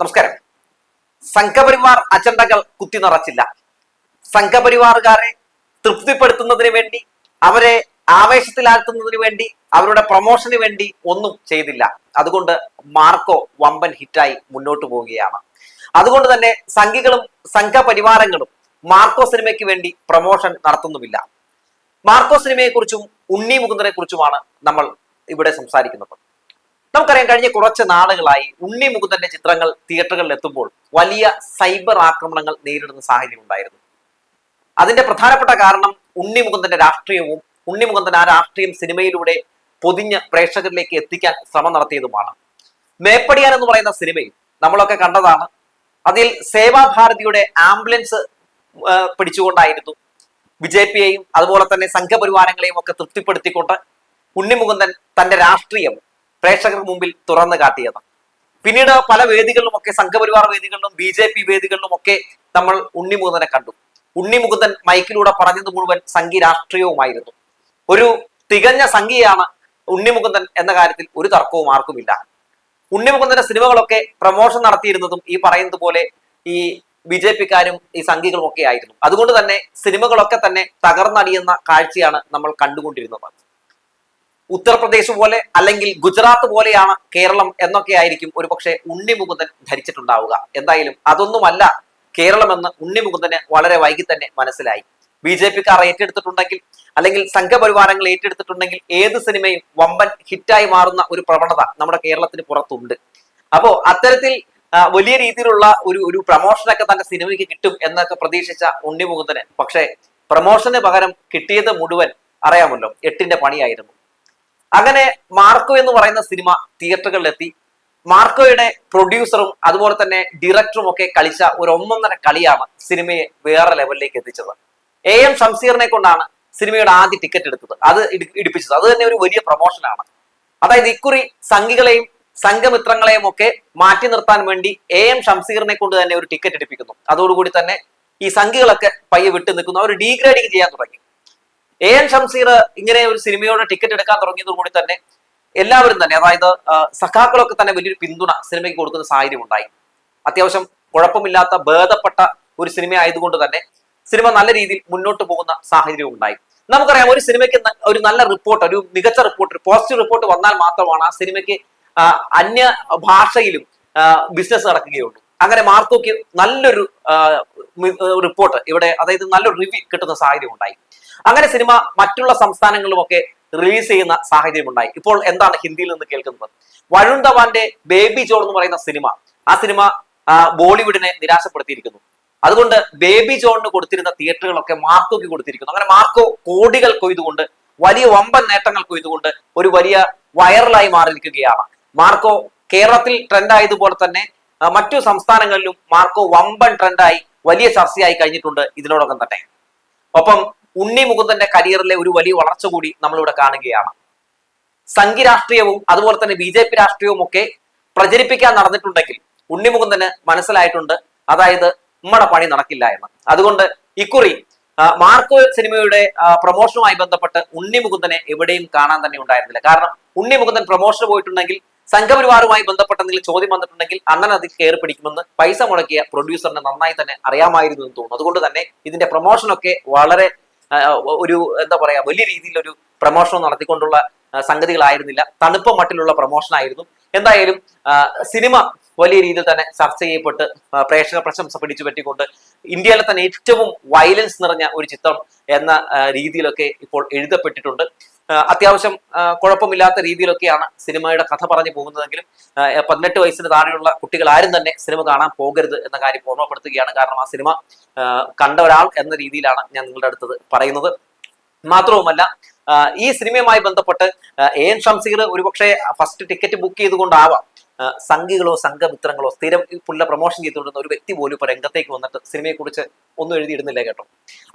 നമസ്കാരം. സംഘപരിവാർ അജണ്ടകൾ കുത്തി നിറച്ചില്ല. സംഘപരിവാറുകാരെ തൃപ്തിപ്പെടുത്തുന്നതിന് വേണ്ടി അവരെ ആവേശത്തിലാഴ്ത്തുന്നതിന് വേണ്ടി അവരുടെ പ്രൊമോഷന് വേണ്ടി ഒന്നും ചെയ്തില്ല. അതുകൊണ്ട് മാർക്കോ വമ്പൻ ഹിറ്റായി മുന്നോട്ട് പോവുകയാണ്. അതുകൊണ്ട് തന്നെ സംഘികളും സംഘപരിവാരങ്ങളും മാർക്കോ സിനിമയ്ക്ക് വേണ്ടി പ്രൊമോഷൻ നടത്തുന്നുമില്ല. മാർക്കോ സിനിമയെക്കുറിച്ചും ഉണ്ണി മുകുന്ദനെ കുറിച്ചുമാണ് നമ്മൾ ഇവിടെ സംസാരിക്കുന്നത്. നമുക്കറിയാം കഴിഞ്ഞ കുറച്ച് നാളുകളായി ഉണ്ണി മുകുന്ദന്റെ ചിത്രങ്ങൾ തിയേറ്ററുകളിൽ എത്തുമ്പോൾ വലിയ സൈബർ ആക്രമണങ്ങൾ നേരിടുന്ന സാഹചര്യം ഉണ്ടായിരുന്നു. അതിന്റെ പ്രധാനപ്പെട്ട കാരണം ഉണ്ണി മുകുന്ദന്റെ രാഷ്ട്രീയവും ഉണ്ണി മുകുന്ദൻ ആ രാഷ്ട്രീയം സിനിമയിലൂടെ പൊതിഞ്ഞ് പ്രേക്ഷകരിലേക്ക് എത്തിക്കാൻ ശ്രമം നടത്തിയതുമാണ്. മേപ്പടിയാൻ എന്ന് പറയുന്ന സിനിമയിൽ നമ്മളൊക്കെ കണ്ടതാണ്. അതിൽ സേവാഭാരതിയുടെ ആംബുലൻസ് പിടിച്ചുകൊണ്ടായിരുന്നു ബി ജെ പിയെയും അതുപോലെ തന്നെ സംഘപരിവാരങ്ങളെയും ഒക്കെ തൃപ്തിപ്പെടുത്തിക്കൊണ്ട് ഉണ്ണിമുകുന്ദൻ തന്റെ രാഷ്ട്രീയം പ്രേക്ഷകർക്ക് മുമ്പിൽ തുറന്നു കാട്ടിയത്. പിന്നീട് പല വേദികളിലുമൊക്കെ സംഘപരിവാർ വേദികളിലും ബി ജെ പി വേദികളിലും ഒക്കെ നമ്മൾ ഉണ്ണിമുകുന്ദനെ കണ്ടു. ഉണ്ണിമുകുന്ദൻ മൈക്കിലൂടെ പറഞ്ഞത് മുഴുവൻ സംഘി രാഷ്ട്രീയവുമായിരുന്നു. ഒരു തികഞ്ഞ സംഘിയാണ് ഉണ്ണിമുകുന്ദൻ എന്ന കാര്യത്തിൽ ഒരു തർക്കവും ആർക്കുമില്ല. ഉണ്ണിമുകുന്ദന്റെ സിനിമകളൊക്കെ പ്രമോഷൻ നടത്തിയിരുന്നതും ഈ പറയുന്നത് പോലെ ഈ ബി ജെ പിക്കാരും ഈ സംഘികളും ഒക്കെ ആയിരുന്നു. അതുകൊണ്ട് തന്നെ സിനിമകളൊക്കെ തന്നെ തകർന്നടിയുന്ന കാഴ്ചയാണ് നമ്മൾ കണ്ടുകൊണ്ടിരുന്നത്. ഉത്തർപ്രദേശ് പോലെ അല്ലെങ്കിൽ ഗുജറാത്ത് പോലെയാണ് കേരളം എന്നൊക്കെ ആയിരിക്കും ഒരുപക്ഷെ ഉണ്ണിമുകുന്ദൻ ധരിച്ചിട്ടുണ്ടാവുക. എന്തായാലും അതൊന്നുമല്ല കേരളമെന്ന് ഉണ്ണിമുകുന്ദന് വളരെ വൈകി തന്നെ മനസ്സിലായി. ബി ജെ പിക്കാർ ഏറ്റെടുത്തിട്ടുണ്ടെങ്കിൽ അല്ലെങ്കിൽ സംഘപരിവാരങ്ങൾ ഏറ്റെടുത്തിട്ടുണ്ടെങ്കിൽ ഏത് സിനിമയും വമ്പൻ ഹിറ്റായി മാറുന്ന ഒരു പ്രവണത നമ്മുടെ കേരളത്തിന് പുറത്തുണ്ട്. അപ്പോ അത്തരത്തിൽ വലിയ രീതിയിലുള്ള ഒരു ഒരു പ്രമോഷനൊക്കെ തന്റെ സിനിമയ്ക്ക് കിട്ടും എന്നൊക്കെ പ്രതീക്ഷിച്ച ഉണ്ണിമുകുന്ദന്. പക്ഷേ പ്രമോഷന് പകരം കിട്ടിയത് മുഴുവൻ അറിയാമല്ലോ എട്ടിന്റെ പണിയായിരുന്നു. അങ്ങനെ മാർക്കോ എന്ന് പറയുന്ന സിനിമ തിയേറ്ററുകളിലെത്തി. മാർക്കോയുടെ പ്രൊഡ്യൂസറും അതുപോലെ തന്നെ ഡയറക്ടറും ഒക്കെ കളിച്ച ഒരു ഒന്നൊന്നര കളിയാണ് സിനിമയെ വേറെ ലെവലിലേക്ക് എത്തിച്ചത്. എ എം ഷംസീറിനെ കൊണ്ടാണ് സിനിമയുടെ ആദ്യ ടിക്കറ്റ് എടുത്തത്. അത് ഇടി- ഇടിപ്പിച്ചത്. അത് തന്നെ ഒരു വലിയ പ്രൊമോഷനാണ് അതായത് ഇക്കുറി സംഘികളെയും സംഘമിത്രങ്ങളെയും ഒക്കെ മാറ്റി നിർത്താൻ വേണ്ടി എ എം ഷംസീറിനെ കൊണ്ട് തന്നെ ഒരു ടിക്കറ്റ് എടുപ്പിക്കുന്നു. അതോടുകൂടി തന്നെ ഈ സംഘികളൊക്കെ പയ്യെ വിട്ടു നിൽക്കുന്നു. അവർ ഡീഗ്രേഡിങ് ചെയ്യാൻ തുടങ്ങി. എ എൻ ഷംസീർ ഇങ്ങനെ ഒരു സിനിമയോട് ടിക്കറ്റ് എടുക്കാൻ തുടങ്ങിയതോടുകൂടി തന്നെ എല്ലാവരും തന്നെ അതായത് സഖാക്കളൊക്കെ തന്നെ വലിയൊരു പിന്തുണ സിനിമയ്ക്ക് കൊടുക്കുന്ന സാഹചര്യം ഉണ്ടായി. അത്യാവശ്യം കുഴപ്പമില്ലാത്ത ഭേദപ്പെട്ട ഒരു സിനിമ ആയതുകൊണ്ട് തന്നെ സിനിമ നല്ല രീതിയിൽ മുന്നോട്ട് പോകുന്ന സാഹചര്യം ഉണ്ടായി. നമുക്കറിയാം ഒരു സിനിമയ്ക്ക് ഒരു നല്ല റിപ്പോർട്ട് ഒരു മികച്ച റിപ്പോർട്ട് പോസിറ്റീവ് റിപ്പോർട്ട് വന്നാൽ മാത്രമാണ് ആ സിനിമയ്ക്ക് അന്യ ഭാഷയിലും ബിസിനസ് നടക്കുകയുള്ളൂ. അങ്ങനെ മാർക്കോക്ക് നല്ലൊരു റിപ്പോർട്ട് ഇവിടെ അതായത് നല്ലൊരു റിവ്യൂ കിട്ടുന്ന സാഹചര്യം ഉണ്ടായി. അങ്ങനെ സിനിമ മറ്റുള്ള സംസ്ഥാനങ്ങളിലുമൊക്കെ റിലീസ് ചെയ്യുന്ന സാഹചര്യം ഉണ്ടായി ഇപ്പോൾ എന്താണ് ഹിന്ദിയിൽ നിന്ന് കേൾക്കുന്നത്? വരുൺ ധവാന്റെ ബേബി ജോൾ എന്ന് പറയുന്ന സിനിമ ആ സിനിമ ബോളിവുഡിനെ നിരാശപ്പെടുത്തിയിരിക്കുന്നു. അതുകൊണ്ട് ബേബി ജോണിന് കൊടുത്തിരുന്ന തിയേറ്ററുകളൊക്കെ മാർക്കോക്ക് കൊടുത്തിരിക്കുന്നു. അങ്ങനെ മാർക്കോ കോടികൾ കൊയ്തുകൊണ്ട് വലിയ വമ്പൻ നേട്ടങ്ങൾ കൊയ്തുകൊണ്ട് ഒരു വലിയ വൈറലായി മാറിയിരിക്കുകയാണ്. മാർക്കോ കേരളത്തിൽ ട്രെൻഡ് ആയതുപോലെ തന്നെ മറ്റു സംസ്ഥാനങ്ങളിലും മാർക്കോ വമ്പൻ ട്രെൻഡായി വലിയ ചർച്ചയായി കഴിഞ്ഞിട്ടുണ്ട് ഇതിനോടൊപ്പം തന്നെ. ഒപ്പം ഉണ്ണി മുകുന്ദന്റെ കരിയറിലെ ഒരു വലിയ വളർച്ച കൂടി നമ്മളിവിടെ കാണുകയാണ്. സംഘി രാഷ്ട്രീയവും അതുപോലെ തന്നെ ബി ജെ പി രാഷ്ട്രീയവും ഒക്കെ പ്രചരിപ്പിക്കാൻ നടന്നിട്ടുണ്ടെങ്കിൽ ഉണ്ണി മുകുന്ദന് മനസ്സിലായിട്ടുണ്ട് അതായത് നമ്മുടെ പണി നടക്കില്ല എന്ന്. അതുകൊണ്ട് ഇക്കുറി മാർക്കോ സിനിമയുടെ പ്രൊമോഷനുമായി ബന്ധപ്പെട്ട് ഉണ്ണി മുകുന്ദനെ എവിടെയും കാണാൻ തന്നെ ഉണ്ടായിരുന്നില്ല. കാരണം ഉണ്ണി മുകുന്ദൻ പ്രൊമോഷന് പോയിട്ടുണ്ടെങ്കിൽ സംഘപരിവാറുമായി ബന്ധപ്പെട്ട എന്തെങ്കിലും ചോദ്യം വന്നിട്ടുണ്ടെങ്കിൽ അണ്ണൻ അതിൽ കയറി പിടിക്കുമെന്ന് പൈസ മുടക്കിയ പ്രൊഡ്യൂസറിന് നന്നായി തന്നെ അറിയാമായിരുന്നു എന്ന് തോന്നുന്നു. അതുകൊണ്ട് തന്നെ ഇതിന്റെ പ്രൊമോഷനൊക്കെ വളരെ ഒരു എന്താ പറയാ വലിയ രീതിയിൽ ഒരു പ്രൊമോഷൻ നടത്തിക്കൊണ്ടുള്ള സംഗതികളായിരുന്നില്ല. തണുപ്പ മട്ടിലുള്ള പ്രമോഷൻ ആയിരുന്നു. എന്തായാലും സിനിമ വലിയ രീതിയിൽ തന്നെ ചർച്ച ചെയ്യപ്പെട്ട് പ്രേക്ഷക പ്രശംസ പിടിച്ചു പറ്റിക്കൊണ്ട് ഇന്ത്യയിലെ തന്നെ ഏറ്റവും വയലൻസ് നിറഞ്ഞ ഒരു ചിത്രം എന്ന രീതിയിലൊക്കെ ഇപ്പോൾ എഴുതപ്പെട്ടിട്ടുണ്ട്. അത്യാവശ്യം കുഴപ്പമില്ലാത്ത രീതിയിലൊക്കെയാണ് സിനിമയുടെ കഥ പറഞ്ഞു പോകുന്നതെങ്കിലും പതിനെട്ട് വയസ്സിന് താഴെയുള്ള കുട്ടികൾ ആരും തന്നെ സിനിമ കാണാൻ പോകരുത് എന്ന കാര്യം ഓർമ്മപ്പെടുത്തുകയാണ്. കാരണം ആ സിനിമ കണ്ട ഒരാൾ എന്ന രീതിയിലാണ് ഞാൻ നിങ്ങളുടെ അടുത്തത് പറയുന്നത്. മാത്രവുമല്ല ഈ സിനിമയുമായി ബന്ധപ്പെട്ട് എ എൻ ഷംസീർ ഒരുപക്ഷെ ഫസ്റ്റ് ടിക്കറ്റ് ബുക്ക് ചെയ്തുകൊണ്ടാവാം സംഘികളോ സംഘമിത്രങ്ങളോ സ്ഥിരം പുള്ള പ്രൊമോഷൻ ചെയ്തുകൊണ്ടിരുന്ന ഒരു വ്യക്തി പോലും ഇപ്പൊ രംഗത്തേക്ക് വന്നിട്ട് സിനിമയെക്കുറിച്ച് ഒന്നും എഴുതിയിടുന്നില്ല കേട്ടോ.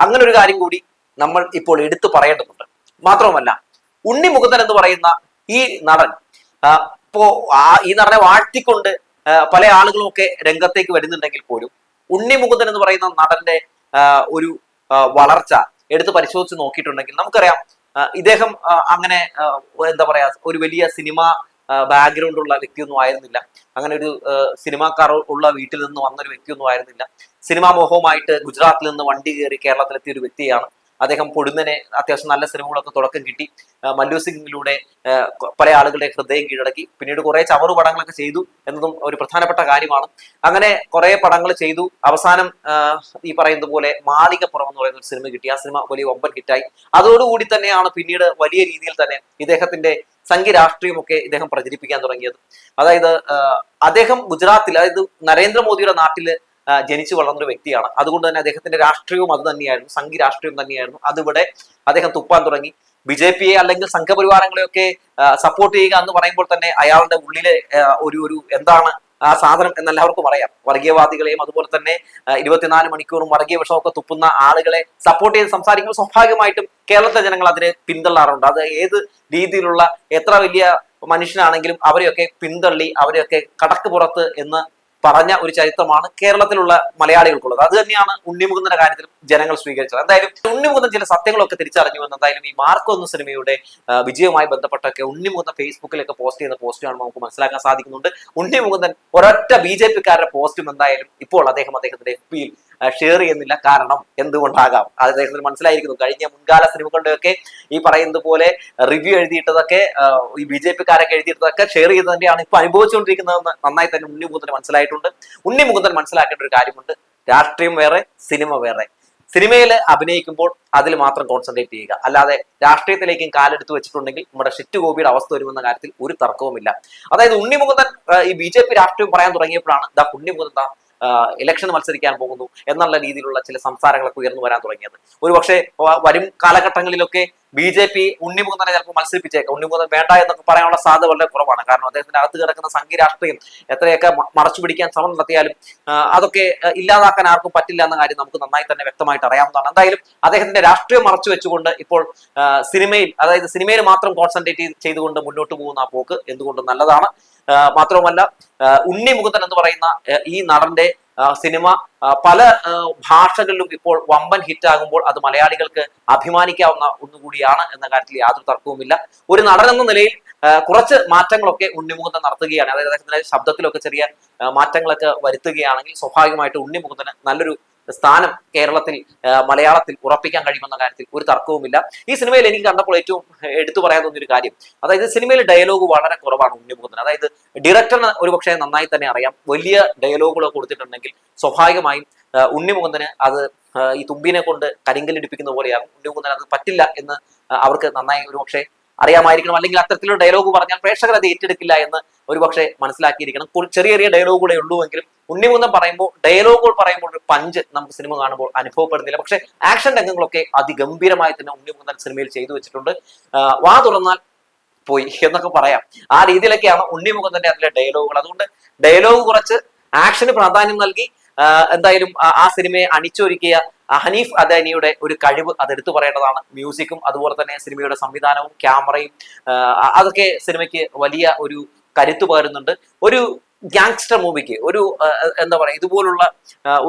അങ്ങനെ ഒരു കാര്യം കൂടി നമ്മൾ ഇപ്പോൾ എടുത്തു പറയേണ്ടതുണ്ട്. മാത്രവുമല്ല ഉണ്ണി മുകുന്ദൻ എന്ന് പറയുന്ന ഈ നടൻ. ഇപ്പോ ഈ നടനെ വാഴ്ത്തിക്കൊണ്ട് പല ആളുകളും ഒക്കെ രംഗത്തേക്ക് വരുന്നുണ്ടെങ്കിൽ പോലും ഉണ്ണി മുകുന്ദൻ എന്ന് പറയുന്ന നടന്റെ ഒരു വളർച്ച എടുത്ത് പരിശോധിച്ച് നോക്കിയിട്ടുണ്ടെങ്കിൽ നമുക്കറിയാം ഇദ്ദേഹം അങ്ങനെ എന്താ പറയാ ഒരു വലിയ സിനിമ ബാക്ക്ഗ്രൗണ്ട് ഉള്ള വ്യക്തിയൊന്നും ആയിരുന്നില്ല. അങ്ങനെ ഒരു സിനിമാക്കാർ ഉള്ള വീട്ടിൽ നിന്ന് വന്നൊരു വ്യക്തിയൊന്നും ആയിരുന്നില്ല. സിനിമാ മോഹവുമായിട്ട് ഗുജറാത്തിൽ നിന്ന് വണ്ടി കയറി കേരളത്തിലെത്തിയ ഒരു വ്യക്തിയാണ് അദ്ദേഹം പൊടുന്നനെ അത്യാവശ്യം നല്ല സിനിമകളൊക്കെ തുടക്കം കിട്ടി. മല്ലു സിംഗിലൂടെ പല ആളുകളുടെ ഹൃദയം കീഴടക്കി. പിന്നീട് കുറേ ചവറു പടങ്ങളൊക്കെ ചെയ്തു എന്നതും ഒരു പ്രധാനപ്പെട്ട കാര്യമാണ്. അങ്ങനെ കുറേ പടങ്ങൾ ചെയ്തു. അവസാനം ഈ പറയുന്നത് പോലെ മാളികപ്പുറം എന്ന് പറയുന്ന ഒരു സിനിമ കിട്ടി. ആ സിനിമ വലിയ ഒമ്പൻ ഹിറ്റായി. അതോടുകൂടി തന്നെയാണ് പിന്നീട് വലിയ രീതിയിൽ തന്നെ ഇദ്ദേഹത്തിന്റെ സംഘി രാഷ്ട്രീയമൊക്കെ ഇദ്ദേഹം പ്രചരിപ്പിക്കാൻ തുടങ്ങിയത്. അതായത് അദ്ദേഹം ഗുജറാത്തിൽ അതായത് നരേന്ദ്രമോദിയുടെ നാട്ടിൽ ജനിച്ചു വളർന്നൊരു വ്യക്തിയാണ്. അതുകൊണ്ട് തന്നെ അദ്ദേഹത്തിന്റെ രാഷ്ട്രീയവും അത് തന്നെയായിരുന്നു. സംഘി രാഷ്ട്രീയം തന്നെയായിരുന്നു. അതിവിടെ അദ്ദേഹം തുപ്പാൻ തുടങ്ങി. ബി ജെ പിയെ അല്ലെങ്കിൽ സംഘപരിവാരങ്ങളെയൊക്കെ സപ്പോർട്ട് ചെയ്യുക എന്ന് പറയുമ്പോൾ തന്നെ അയാളുടെ ഉള്ളിലെ ഒരു ഒരു എന്താണ് ആ സാധനം എന്നെല്ലാവർക്കും അറിയാം. വർഗീയവാദികളെയും അതുപോലെ തന്നെ ഇരുപത്തിനാല് മണിക്കൂറും വർഗീയ വിഷമൊക്കെ തുപ്പുന്ന ആളുകളെ സപ്പോർട്ട് ചെയ്ത് സംസാരിക്കുമ്പോൾ സ്വാഭാവികമായിട്ടും കേരളത്തിലെ ജനങ്ങൾ അതിനെ പിന്തള്ളാറുണ്ട്. അത് ഏത് രീതിയിലുള്ള എത്ര വലിയ മനുഷ്യനാണെങ്കിലും അവരെയൊക്കെ പിന്തള്ളി അവരെയൊക്കെ കടക്ക് പുറത്ത് എന്ന് പറഞ്ഞ ഒരു ചരിത്രമാണ് കേരളത്തിലുള്ള മലയാളികൾക്കുള്ളത്. അത് തന്നെയാണ് ഉണ്ണിമുകുന്ദന്റെ കാര്യത്തിൽ ജനങ്ങൾ സ്വീകരിച്ചത്. എന്തായാലും ഉണ്ണിമുകുന്ദൻ ചില സത്യങ്ങളൊക്കെ തിരിച്ചറിഞ്ഞു എന്ന് എന്തായാലും ഈ മാർക്കോ എന്ന സിനിമയുടെ വിജയവുമായി ബന്ധപ്പെട്ടൊക്കെ ഉണ്ണിമുകുന്ദൻ ഫേസ്ബുക്കിലൊക്കെ പോസ്റ്റ് ചെയ്യുന്ന പോസ്റ്റ് കാണുമ്പോൾ നമുക്ക് മനസ്സിലാക്കാൻ സാധിക്കുന്നുണ്ട്. ഉണ്ണിമുകുന്ദൻ ഒരൊറ്റ ബി ജെ പിക്കാരുടെ പോസ്റ്റും എന്തായാലും ഇപ്പോൾ അദ്ദേഹം അദ്ദേഹത്തിന്റെ എഫ് പിയിൽ ഷെയർ ചെയ്യുന്നില്ല. കാരണം എന്തുകൊണ്ടാകാം? അത് അദ്ദേഹത്തിന് മനസ്സിലായിരിക്കുന്നു. കഴിഞ്ഞ മുൻകാല സിനിമകളുടെയൊക്കെ ഈ പറയുന്നത് പോലെ റിവ്യൂ എഴുതിയിട്ടതൊക്കെ ഈ ബി ജെ പിക്കാരൊക്കെ എഴുതിയിട്ടതൊക്കെ ഷെയർ ചെയ്ത് തന്നെയാണ് ഇപ്പൊ അനുഭവിച്ചുകൊണ്ടിരിക്കുന്നതെന്ന് നന്നായി തന്നെ ഉണ്ണി മുകുന്ദൻ മനസ്സിലായിട്ടുണ്ട്. ഉണ്ണി മുകുന്ദൻ മനസ്സിലാക്കേണ്ട ഒരു കാര്യമുണ്ട്. രാഷ്ട്രീയം വേറെ സിനിമ വേറെ. സിനിമയിൽ അഭിനയിക്കുമ്പോൾ അതിൽ മാത്രം കോൺസെൻട്രേറ്റ് ചെയ്യുക. അല്ലാതെ രാഷ്ട്രീയത്തിലേക്കും കാലെടുത്ത് വെച്ചിട്ടുണ്ടെങ്കിൽ നമ്മുടെ ഷിറ്റ് ഗോപിയുടെ അവസ്ഥ വരുമെന്ന കാര്യത്തിൽ ഒരു തർക്കവുമില്ല. അതായത് ഉണ്ണിമുകുന്ദൻ ഈ ബി ജെ പി രാഷ്ട്രീയം പറയാൻ തുടങ്ങിയപ്പോഴാണ് ദാ ഉണ്ണിമുകുന്ദൻ ദാ ഇലക്ഷൻ മത്സരിക്കാൻ പോകുന്നു എന്നുള്ള രീതിയിലുള്ള ചില സംസാരങ്ങളൊക്കെ ഉയർന്നു വരാൻ തുടങ്ങിയത്. ഒരു പക്ഷേ വരും കാലഘട്ടങ്ങളിലൊക്കെ ബി ജെ പി ഉണ്ണിമുകുന്ദനെ ചിലപ്പോൾ മത്സരിപ്പിച്ചേക്കാം. ഉണ്ണിമുകുന്ദൻ വേണ്ട എന്നൊക്കെ പറയാനുള്ള സാധ്യത വളരെ കുറവാണ്. കാരണം അദ്ദേഹത്തിന്റെ അകത്ത് കിടക്കുന്ന സംഘി രാഷ്ട്രീയം എത്രയൊക്കെ മറച്ചു പിടിക്കാൻ ശ്രമം നടത്തിയാലും അതൊക്കെ ഇല്ലാതാക്കാൻ ആർക്കും പറ്റില്ല എന്ന കാര്യം നമുക്ക് നന്നായി തന്നെ വ്യക്തമായിട്ട് അറിയാവുന്നതാണ്. എന്തായാലും അദ്ദേഹത്തിന്റെ രാഷ്ട്രീയം മറച്ചു വെച്ചുകൊണ്ട് ഇപ്പോൾ സിനിമയിൽ അതായത് സിനിമയിൽ മാത്രം കോൺസെൻട്രേറ്റ് ചെയ്തുകൊണ്ട് മുന്നോട്ട് പോകുന്ന ആ പോക്ക് എന്തുകൊണ്ടും നല്ലതാണ്. മാത്രവുമല്ല ഉണ്ണി മുകുന്ദൻ എന്ന് പറയുന്ന ഈ നടന്റെ സിനിമ പല ഭാഷകളിലും ഇപ്പോൾ വമ്പൻ ഹിറ്റ് ആകുമ്പോൾ അത് മലയാളികൾക്ക് അഭിമാനിക്കാവുന്ന ഒന്നുകൂടിയാണ് എന്ന കാര്യത്തിൽ യാതൊരു തർക്കവുമില്ല. ഒരു നടൻ എന്ന നിലയിൽ കുറച്ച് മാറ്റങ്ങളൊക്കെ ഉണ്ണിമുകുന്ദൻ നടത്തുകയാണ്. അതായത് അദ്ദേഹത്തിന്റെ ശബ്ദത്തിലൊക്കെ ചെറിയ മാറ്റങ്ങളൊക്കെ വരുത്തുകയാണെങ്കിൽ സ്വാഭാവികമായിട്ട് ഉണ്ണിമുകുന്ദന് നല്ലൊരു സ്ഥാനം കേരളത്തിൽ മലയാളത്തിൽ ഉറപ്പിക്കാൻ കഴിയുമെന്ന കാര്യത്തിൽ ഒരു തർക്കവുമില്ല. ഈ സിനിമയിൽ എനിക്ക് കണ്ടപ്പോൾ ഏറ്റവും എടുത്തു പറയാൻ തോന്നിയൊരു കാര്യം അതായത് സിനിമയിൽ ഡയലോഗ് വളരെ കുറവാണ് ഉണ്ണിമുഖത്തിന് അതായത് ഡയറക്ടറിന് ഒരുപക്ഷെ നന്നായി തന്നെ അറിയാം. വലിയ ഡയലോഗുകൾ കൊടുത്തിട്ടുണ്ടെങ്കിൽ സ്വാഭാവികമായും ഉണ്ണിമുകുന്ദന് അത് ഈ തുമ്പിനെ കൊണ്ട് കരിങ്കല്ലിടിപ്പിക്കുന്ന പോലെയാകും. ഉണ്ണിമുകുന്ദൻ അത് പറ്റില്ല എന്ന് അവർക്ക് നന്നായി ഒരുപക്ഷെ അറിയാമായിരിക്കണം. അല്ലെങ്കിൽ അത്തരത്തിലുള്ള ഡയലോഗ് പറഞ്ഞാൽ പ്രേക്ഷകർ അത് ഏറ്റെടുക്കില്ല എന്ന് ഒരുപക്ഷെ മനസ്സിലാക്കിയിരിക്കണം. ചെറിയ ചെറിയ ഡയലോഗുകളെ ഉള്ളൂ എങ്കിലും ഉണ്ണിമുന്നം പറയുമ്പോൾ ഡയലോഗുകൾ പറയുമ്പോൾ ഒരു പഞ്ച് നമുക്ക് സിനിമ കാണുമ്പോൾ അനുഭവപ്പെടുന്നില്ല. പക്ഷെ ആക്ഷൻ രംഗങ്ങളൊക്കെ അതിഗംഭീരമായി തന്നെ ഉണ്ണിമുന്നൻ സിനിമയിൽ ചെയ്തു വെച്ചിട്ടുണ്ട്. വാ തുറന്നാൽ പോയി എന്നൊക്കെ പറയാം. ആ രീതിയിലൊക്കെയാണ് ഉണ്ണിമുഖത്തിന്റെ അതിലെ ഡയലോഗുകൾ അതുകൊണ്ട് ഡയലോഗ് കുറച്ച് ആക്ഷന് പ്രാധാന്യം നൽകി എന്തായാലും ആ- സിനിമയെ അണിച്ചൊരുക്കിയ ഹനീഫ് അദാനിയുടെ ഒരു കഴിവ് അത് എടുത്തു പറയേണ്ടതാണ് മ്യൂസിക്കും അതുപോലെ തന്നെ സിനിമയുടെ സംവിധാനവും ക്യാമറയും അതൊക്കെ സിനിമയ്ക്ക് വലിയ ഒരു കരുത്ത് പകരുന്നുണ്ട്. ഒരു ഗ്യാങ്സ്റ്റർ മൂവിക്ക് ഒരു എന്താ പറയുക ഇതുപോലുള്ള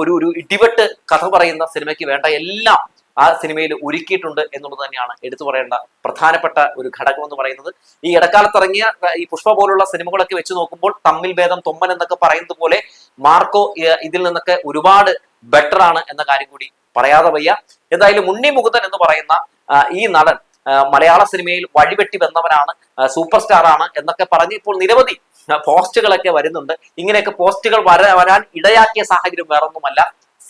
ഒരു ഒരു ഇടിവെട്ട് കഥ പറയുന്ന സിനിമയ്ക്ക് വേണ്ട എല്ലാം ആ സിനിമയിൽ ഒരുക്കിയിട്ടുണ്ട് എന്നുള്ളത് തന്നെയാണ് എടുത്തു പറയേണ്ട പ്രധാനപ്പെട്ട ഒരു ഘടകം എന്ന് പറയുന്നത്. ഈ ഇടക്കാലത്ത് ഇറങ്ങിയ ഈ പുഷ്പ പോലുള്ള സിനിമകളൊക്കെ വെച്ച് നോക്കുമ്പോൾ തമ്മിൽ ഭേദം തൊമ്മൻ എന്നൊക്കെ പറയുന്നത് പോലെ മാർക്കോ ഇതിൽ നിന്നൊക്കെ ഒരുപാട് ബെറ്റർ ആണ് എന്ന കാര്യം കൂടി പറയാതെ വയ്യ. എന്തായാലും ഉണ്ണി മുകുന്ദൻ എന്ന് പറയുന്ന ഈ നടൻ മലയാള സിനിമയിൽ വഴിവെട്ടി വന്നവനാണ് സൂപ്പർ സ്റ്റാർ ആണ് എന്നൊക്കെ പറഞ്ഞ് ഇപ്പോൾ നിരവധി പോസ്റ്റുകളൊക്കെ വരുന്നുണ്ട്. ഇങ്ങനെയൊക്കെ പോസ്റ്റുകൾ വര വരാൻ ഇടയാക്കിയ സാഹചര്യം വേറൊന്നുമല്ല.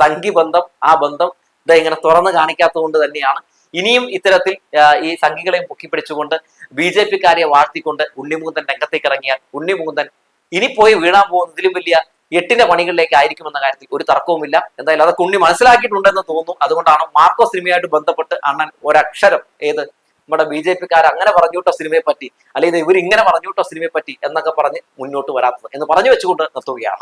സംഘി ബന്ധം ആ ബന്ധം ഇത് ഇങ്ങനെ തുറന്നു കാണിക്കാത്തത് കൊണ്ട് തന്നെയാണ്. ഇനിയും ഇത്തരത്തിൽ ഈ സംഘികളെയും പൊക്കിപ്പിടിച്ചുകൊണ്ട് ബി ജെ പിക്കാരെ വാഴ്ത്തിക്കൊണ്ട് ഉണ്ണിമുകുന്ദൻ രംഗത്തേക്ക് ഇറങ്ങിയാൽ ഉണ്ണിമുകുന്ദൻ ഇനി പോയി വീണാൻ പോകുന്നതിലും വലിയ എട്ടിന്റെ പണികളിലേക്ക് ആയിരിക്കുമെന്ന കാര്യത്തിൽ ഒരു തർക്കവുമില്ല. എന്തായാലും അതൊക്കെ ഉണ്ണി മനസ്സിലാക്കിയിട്ടുണ്ടെന്ന് തോന്നുന്നു. അതുകൊണ്ടാണ് മാർക്കോ സിനിമയായിട്ട് ബന്ധപ്പെട്ട് അണ്ണൻ ഒരക്ഷരം ഏത് നമ്മുടെ ബി ജെ പിക്കാർ അങ്ങനെ പറഞ്ഞുവിട്ടോ സിനിമയെ പറ്റി അല്ലെങ്കിൽ ഇവർ ഇങ്ങനെ പറഞ്ഞുവിട്ടോ സിനിമയെ പറ്റി എന്നൊക്കെ പറഞ്ഞ് മുന്നോട്ട് വരാത്തത് എന്ന് പറഞ്ഞു വെച്ചുകൊണ്ട് നിർത്തുകയാണ്.